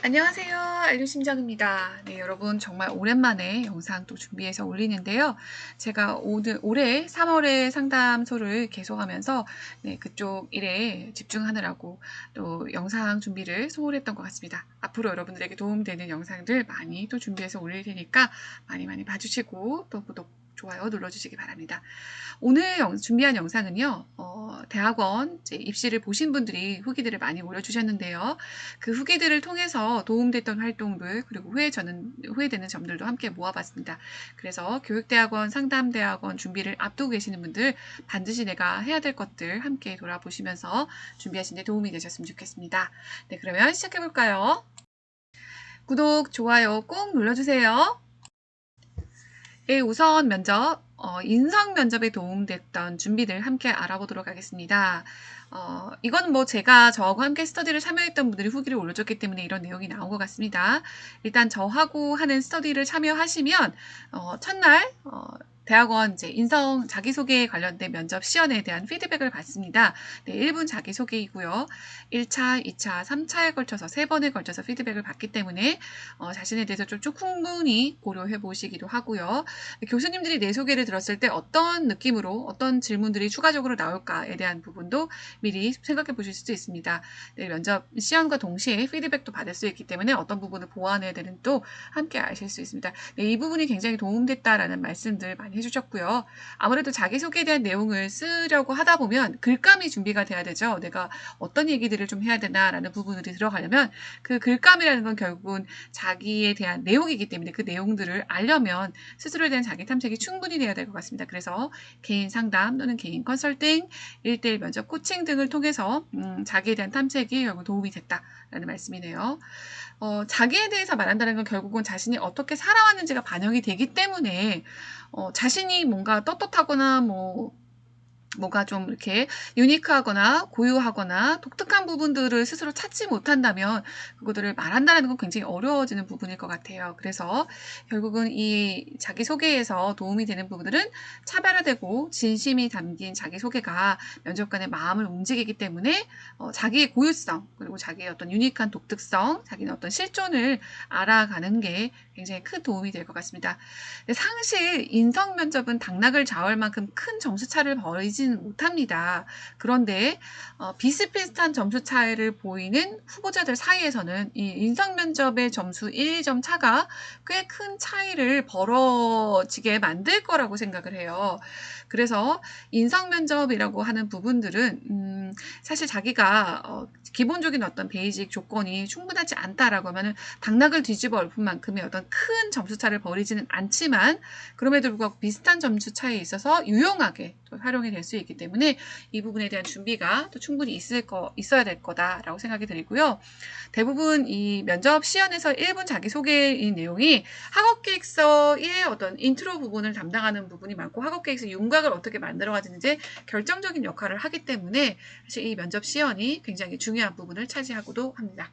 안녕하세요. 알류심정입니다. 네, 여러분 정말 오랜만에 영상 또 준비해서 올리는데요. 제가 오늘 올해 3월에 상담소를 계속하면서 네, 그쪽 일에 집중하느라고 또 영상 준비를 소홀했던 것 같습니다. 앞으로 여러분들에게 도움되는 영상들 많이 또 준비해서 올릴 테니까 많이 많이 봐주시고 또 구독 좋아요 눌러주시기 바랍니다. 오늘 영, 준비한 영상은요, 어, 대학원 입시를 보신 분들이 후기들을 많이 올려주셨는데요. 그 후기들을 통해서 도움됐던 활동들, 그리고 후회 저는, 후회되는 점들도 함께 모아봤습니다. 그래서 교육대학원, 상담대학원 준비를 앞두고 계시는 분들 반드시 내가 해야 될 것들 함께 돌아보시면서 준비하시는 데 도움이 되셨으면 좋겠습니다. 네, 그러면 시작해볼까요? 구독, 좋아요 꼭 눌러주세요. 예, 우선 면접, 어, 인성 면접에 도움됐던 준비들 함께 알아보도록 하겠습니다. 어, 이건 뭐 제가 저하고 함께 스터디를 참여했던 분들이 후기를 올려줬기 때문에 이런 내용이 나온 것 같습니다. 일단 저하고 하는 스터디를 참여하시면, 어, 첫날, 어, 대학원 이제 인성 자기소개 관련된 면접 시연에 대한 피드백을 받습니다. 네, 1분 자기소개이고요. 1차, 2차, 3차에 걸쳐서 3번에 걸쳐서 피드백을 받기 때문에 어, 자신에 대해서 좀 충분히 고려해 보시기도 하고요. 교수님들이 내 소개를 들었을 때 어떤 느낌으로 어떤 질문들이 추가적으로 나올까에 대한 부분도 미리 생각해 보실 수도 있습니다. 네, 면접 시연과 동시에 피드백도 받을 수 있기 때문에 어떤 부분을 보완해야 되는 또 함께 아실 수 있습니다. 네, 이 부분이 굉장히 도움됐다라는 말씀들 많이 해주셨고요. 아무래도 자기소개에 대한 내용을 쓰려고 하다 보면 글감이 준비가 돼야 되죠. 내가 어떤 얘기들을 좀 해야 되나라는 부분들이 들어가려면 그 글감이라는 건 결국은 자기에 대한 내용이기 때문에 그 내용들을 알려면 스스로에 대한 자기 탐색이 충분히 돼야 될 것 같습니다. 그래서 개인 상담 또는 개인 컨설팅, 일대일 면접 코칭 등을 통해서 음, 자기에 대한 탐색이 결국 도움이 됐다라는 말씀이네요. 어, 자기에 대해서 말한다는 건 결국은 자신이 어떻게 살아왔는지가 반영이 되기 때문에 어, 자신이 뭔가 떳떳하거나 뭐 뭐가 좀 이렇게 유니크하거나 고유하거나 독특한 부분들을 스스로 찾지 못한다면 그것들을 말한다는 건 굉장히 어려워지는 부분일 것 같아요. 그래서 결국은 이 자기소개에서 도움이 되는 부분들은 차별화되고 진심이 담긴 자기소개가 면접관의 마음을 움직이기 때문에 어, 자기의 고유성 그리고 자기의 어떤 유니크한 독특성 자기의 어떤 실존을 알아가는 게 굉장히 큰 도움이 될 것 같습니다. 상실 인성 면접은 당락을 좌우할 만큼 큰 점수 차를 벌이지 보지는 못합니다. 그런데 어, 비슷비슷한 점수 차이를 보이는 후보자들 사이에서는 이 인성 면접의 점수 1, 2점 차가 꽤 큰 차이를 벌어지게 만들 거라고 생각을 해요. 그래서 인성 면접이라고 하는 부분들은 음, 사실 자기가 어, 기본적인 어떤 베이직 조건이 충분하지 않다라고 하면은 당락을 뒤집어 엎은 만큼의 어떤 큰 점수 차를 벌이지는 않지만 그럼에도 불구하고 비슷한 점수 차에 있어서 유용하게 활용이 될 수 있기 때문에 이 부분에 대한 준비가 또 충분히 있을 거 있어야 될 거다라고 생각이 들고요. 대부분 이 면접 시연에서 1분 자기소개인 내용이 학업계획서의 어떤 인트로 부분을 담당하는 부분이 많고 학업계획서 윤곽을 어떻게 만들어가는지 결정적인 역할을 하기 때문에 사실 이 면접 시연이 굉장히 중요한 부분을 차지하고도 합니다.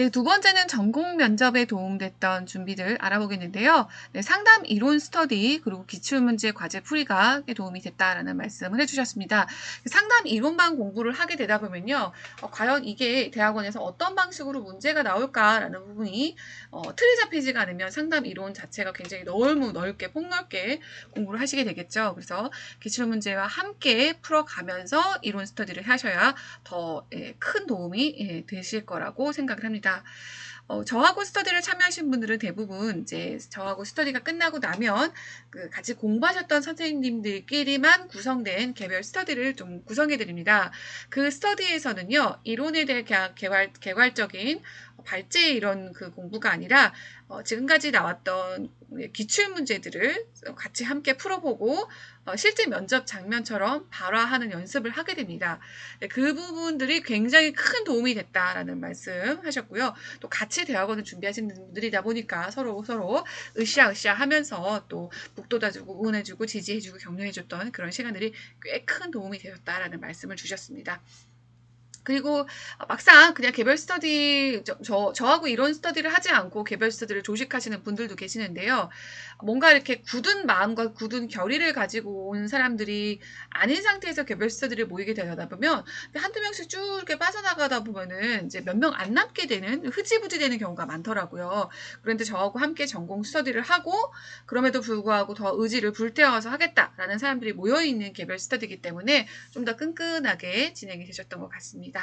네, 두 번째는 전공 면접에 도움됐던 준비들 알아보겠는데요. 네, 상담 이론 스터디 그리고 기출문제 과제 풀이가 도움이 됐다라는 말씀을 해주셨습니다. 상담 이론만 공부를 하게 되다 보면요. 어, 과연 이게 대학원에서 어떤 방식으로 문제가 나올까라는 부분이 어, 틀이 잡히지가 않으면 상담 이론 자체가 굉장히 너무 넓게 폭넓게 공부를 하시게 되겠죠. 그래서 기출문제와 함께 풀어가면서 이론 스터디를 하셔야 더큰 예, 도움이 예, 되실 거라고 생각을 합니다. 있습니다. 어, 저하고 스터디를 참여하신 분들은 대부분 이제 저하고 스터디가 끝나고 나면 그 같이 공부하셨던 선생님들끼리만 구성된 개별 스터디를 좀 구성해 드립니다. 그 스터디에서는요, 이론에 대해 개발, 개괄적인 발제 이런 그 공부가 아니라 어, 지금까지 나왔던 기출 문제들을 같이 함께 풀어보고 어, 실제 면접 장면처럼 발화하는 연습을 하게 됩니다. 네, 그 부분들이 굉장히 큰 도움이 됐다라는 말씀 하셨고요. 또 같이 대학원을 준비하시는 분들이다 보니까 서로 서로 으쌰으쌰 하면서 또 북돋아주고 응원해주고 지지해주고 격려해줬던 그런 시간들이 꽤 큰 도움이 되었다라는 말씀을 주셨습니다. 그리고 막상 그냥 개별 스터디 저, 저 저 하고 이런 스터디를 하지 않고 개별 스터디를 조식하시는 분들도 계시는데요. 뭔가 이렇게 굳은 마음과 굳은 결의를 가지고 온 사람들이 아닌 상태에서 개별 스터디를 모이게 되다 보면 한두 명씩 쭉 이렇게 빠져나가다 보면은 이제 몇 명 안 남게 되는 흐지부지 되는 경우가 많더라고요. 그런데 저하고 함께 전공 스터디를 하고 그럼에도 불구하고 더 의지를 불태워서 하겠다라는 사람들이 모여 있는 개별 스터디이기 때문에 좀 더 끈끈하게 진행이 되셨던 것 같습니다.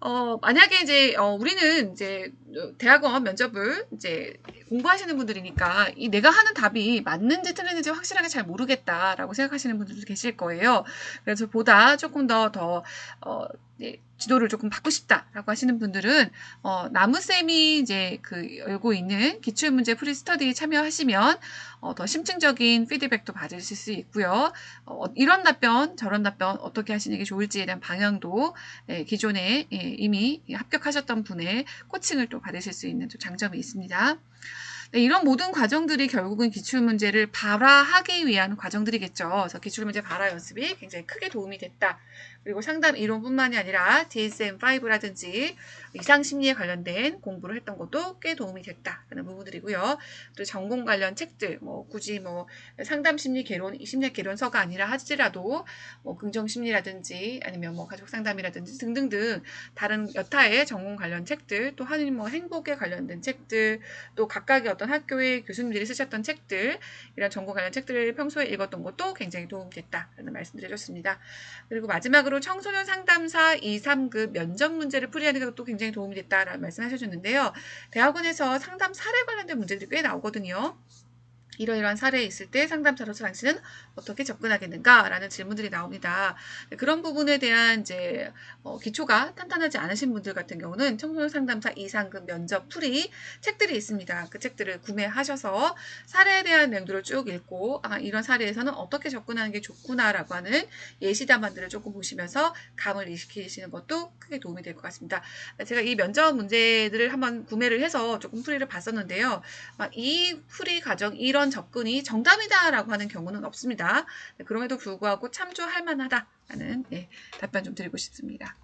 어, 만약에 이제, 어, 우리는 이제 대학원 면접을 이제 공부하시는 분들이니까 이 내가 하는 답이 맞는지 틀리는지 확실하게 잘 모르겠다라고 생각하시는 분들도 계실 거예요. 그래서 보다 조금 더, 더, 어, 네, 지도를 조금 받고 싶다라고 하시는 분들은 어, 나무쌤이 이제 그 열고 있는 기출문제 프리스터디에 참여하시면 어, 더 심층적인 피드백도 받으실 수 있고요. 어, 이런 답변, 저런 답변 어떻게 하시는 게 좋을지에 대한 방향도 예, 기존에 예, 이미 합격하셨던 분의 코칭을 또 받으실 수 있는 또 장점이 있습니다. 네, 이런 모든 과정들이 결국은 기출문제를 발화하기 위한 과정들이겠죠. 그래서 기출문제 발화 연습이 굉장히 크게 도움이 됐다. 그리고 상담 이론뿐만이 아니라 DSM-5라든지 이상 심리에 관련된 공부를 했던 것도 꽤 도움이 됐다라는 부분들이고요. 또 전공 관련 책들, 뭐 굳이 뭐 상담 심리 개론, 심리 개론서가 아니라 하지라도 뭐 긍정 심리라든지 아니면 뭐 가족 상담이라든지 등등등 다른 여타의 전공 관련 책들, 또 하는 뭐 행복에 관련된 책들, 또 각각의 어떤 학교의 교수님들이 쓰셨던 책들, 이런 전공 관련 책들을 평소에 읽었던 것도 굉장히 도움이 됐다라는 말씀드려줬습니다. 그리고 마지막으로 청소년 상담사 2, 3급 면접 문제를 풀이하는 것도 굉장히 도움이 됐다라는 말씀하셔줬는데요. 대학원에서 상담 사례 관련된 문제들이 꽤 나오거든요. 이러이러한 사례에 있을 때 상담사로서 당신은 어떻게 접근하겠는가라는 질문들이 나옵니다. 네, 그런 부분에 대한 이제 어, 기초가 탄탄하지 않으신 분들 같은 경우는 청소년 상담사 이상급 면접 풀이 책들이 있습니다. 그 책들을 구매하셔서 사례에 대한 내용들을 쭉 읽고 아, 이런 사례에서는 어떻게 접근하는 게 좋구나라고 하는 예시 답안들을 조금 보시면서 감을 익히시는 것도 크게 도움이 될 것 같습니다. 제가 이 면접 문제들을 한번 구매를 해서 조금 풀이를 봤었는데요. 아, 이 풀이 과정 이런 이런 접근이 정답이다라고 하는 경우는 없습니다. 네, 그럼에도 불구하고 참조할 만하다라는 네, 답변 좀 드리고 싶습니다.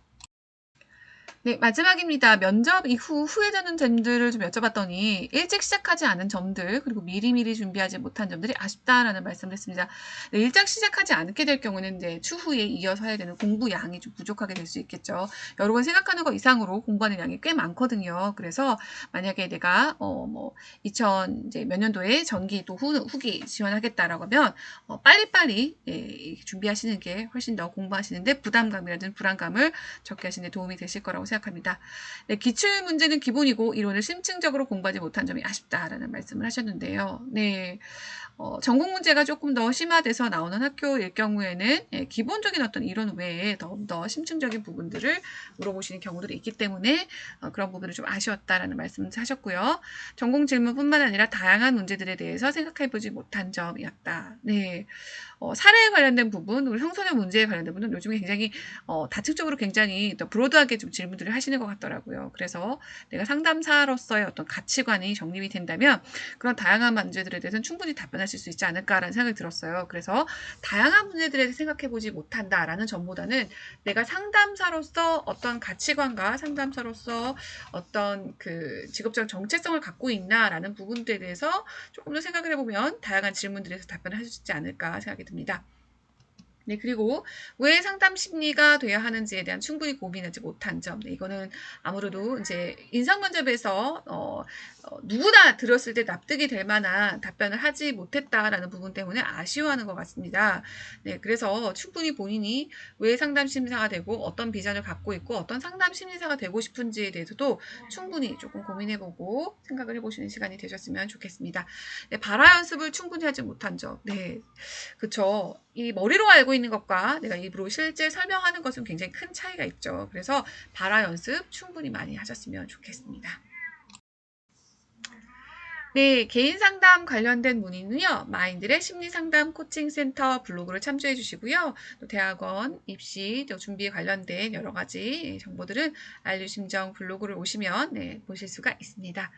네, 마지막입니다. 면접 이후 후회되는 점들을 좀 여쭤봤더니 일찍 시작하지 않은 점들 그리고 미리미리 준비하지 못한 점들이 아쉽다라는 말씀을 했습니다. 네, 일찍 시작하지 않게 될 경우는 이제 추후에 이어서 해야 되는 공부 양이 좀 부족하게 될 수 있겠죠. 여러분 생각하는 것 이상으로 공부하는 양이 꽤 많거든요. 그래서 만약에 내가 어 뭐 2000 이제 몇 년도에 전기 또 후, 후기 지원하겠다라고 하면 어, 빨리빨리 예, 준비하시는 게 훨씬 더 공부하시는데 부담감이라든 불안감을 적게 하시는 데 도움이 되실 거라고 생각합니다. 네, 기출 문제는 기본이고 이론을 심층적으로 공부하지 못한 점이 아쉽다라는 말씀을 하셨는데요. 네. 어, 전공 문제가 조금 더 심화돼서 나오는 학교일 경우에는 예, 기본적인 어떤 이론 외에 더, 더 심층적인 부분들을 물어보시는 경우들이 있기 때문에 어, 그런 부분을 좀 아쉬웠다라는 말씀을 하셨고요. 전공 질문뿐만 아니라 다양한 문제들에 대해서 생각해보지 못한 점이었다. 네. 어, 사례에 관련된 부분, 우리 청소년 문제에 관련된 부분은 요즘에 굉장히 어, 다층적으로 굉장히 더 브로드하게 좀 질문 들을 하시는 것 같더라고요. 그래서 내가 상담사로서의 어떤 가치관이 정립이 된다면 그런 다양한 문제들에 대해서는 충분히 답변하실 수 있지 않을까라는 생각이 들었어요. 그래서 다양한 문제들에 대해 생각해보지 못한다라는 점보다는 내가 상담사로서 어떤 가치관과 상담사로서 어떤 그 직업적 정체성을 갖고 있나라는 부분들에 대해서 조금 더 생각을 해보면 다양한 질문들에서 답변을 할수 있지 않을까 생각이 듭니다. 네, 그리고 왜 상담 심리가 돼야 하는지에 대한 충분히 고민하지 못한 점. 네, 이거는 아무래도 이제 인상 면접에서 어, 어, 누구나 들었을 때 납득이 될 만한 답변을 하지 못했다라는 부분 때문에 아쉬워하는 것 같습니다. 네, 그래서 충분히 본인이 왜 상담 심리사가 되고 어떤 비전을 갖고 있고 어떤 상담 심리사가 되고 싶은지에 대해서도 충분히 조금 고민해보고 생각을 해보시는 시간이 되셨으면 좋겠습니다. 네, 발화 연습을 충분히 하지 못한 점. 네, 그쵸. 이 머리로 알고 있는 것과 내가 입으로 실제 설명하는 것은 굉장히 큰 차이가 있죠. 그래서 발화 연습 충분히 많이 하셨으면 좋겠습니다. 네, 개인 상담 관련된 문의는요, 마인드의 심리 상담 코칭 센터 블로그를 참조해 주시고요. 또 대학원 입시 또 준비에 관련된 여러 가지 정보들은 알류심정 블로그를 오시면 네, 보실 수가 있습니다.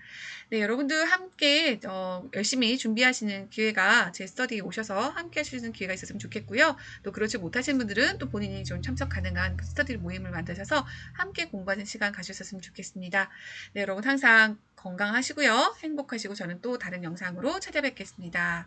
네, 여러분들 함께 어, 열심히 준비하시는 기회가 제 스터디에 오셔서 함께 하시는 기회가 있었으면 좋겠고요. 또 그렇지 못하신 분들은 또 본인이 좀 참석 가능한 그 스터디 모임을 만드셔서 함께 공부하는 시간 가셨으면 좋겠습니다. 네, 여러분 항상 건강하시고요. 행복하시고 저는 또 다른 영상으로 찾아뵙겠습니다.